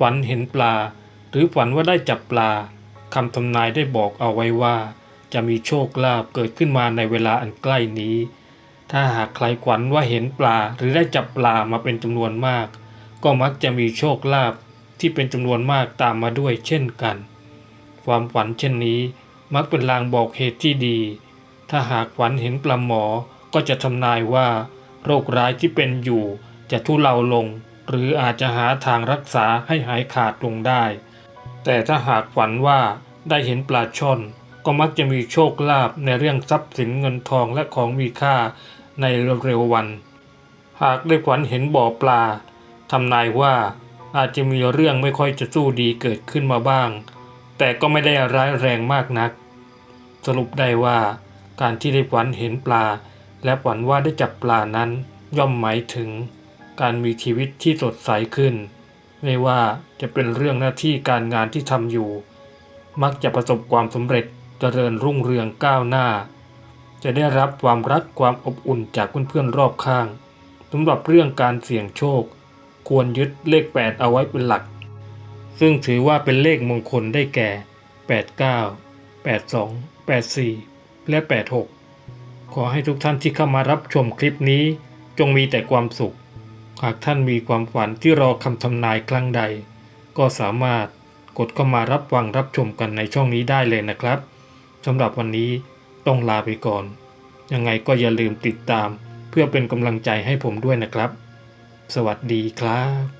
ฝันเห็นปลา หรือฝันว่าได้จับปลาคำทำนายได้บอกเอาไว้ว่า จะมีโชคลาภเกิดขึ้นมาในเวลาอันใกล้นี้ ถ้าหากใครขวัญว่าเห็นปลาหรือได้จับปลามาเป็นจำนวนมาก ก็มักจะมีโชคลาภที่เป็นจำนวนมากตามมาด้วยเช่นกัน ความฝันเช่นนี้มักเป็นลางบอกเหตุที่ดี ถ้าหากฝันเห็นปลาหมอก็จะทำนายว่า โรคร้ายที่เป็นอยู่จะทุเลาลง หรืออาจจะหาทางรักษาให้หายขาดลงได้ แต่ถ้าหากฝันว่าได้เห็นปลาช่อน ก็มักจะมีโชคลาภในเรื่องทรัพย์สินเงินทองและของมีค่าในเร็ววัน หากได้ฝันเห็นบ่อปลาทำนายว่าอาจจะมีเรื่องไม่ค่อยจะสู้ดีเกิดขึ้นมาบ้าง แต่ก็ไม่ได้ร้ายแรงมากนัก สรุปได้ว่า การที่ได้ฝันเห็นปลา และฝันว่าได้จับปลานั้นย่อมหมายถึง การมีชีวิตที่สดใสขึ้น ไม่ว่าจะเป็นเรื่องหน้าที่การงานที่ทำอยู่ มักจะประสบความสำเร็จเจริญรุ่งเรืองก้าวหน้า จะได้รับความรักความอบอุ่นจากเพื่อนๆรอบข้างสำหรับเรื่องการเสี่ยงโชค ควรยึดเลข 8 เอาไว้เป็นหลัก ซึ่งถือว่าเป็นเลขมงคลได้แก่ 89 82 84 และ 86 ขอให้ทุกท่านที่เข้ามารับชมคลิปนี้ จงมีแต่ความสุข หากท่านมีความฝันที่รอคำทำนายครั้งใด ก็สามารถกดเข้ามารับฟังรับชมกันในช่องนี้ได้เลยนะครับสำหรับวันนี้ต้องลาไปก่อน ยังไงก็อย่าลืมติดตาม เพื่อเป็นกำลังใจให้ผมด้วยนะครับ สวัสดีครับ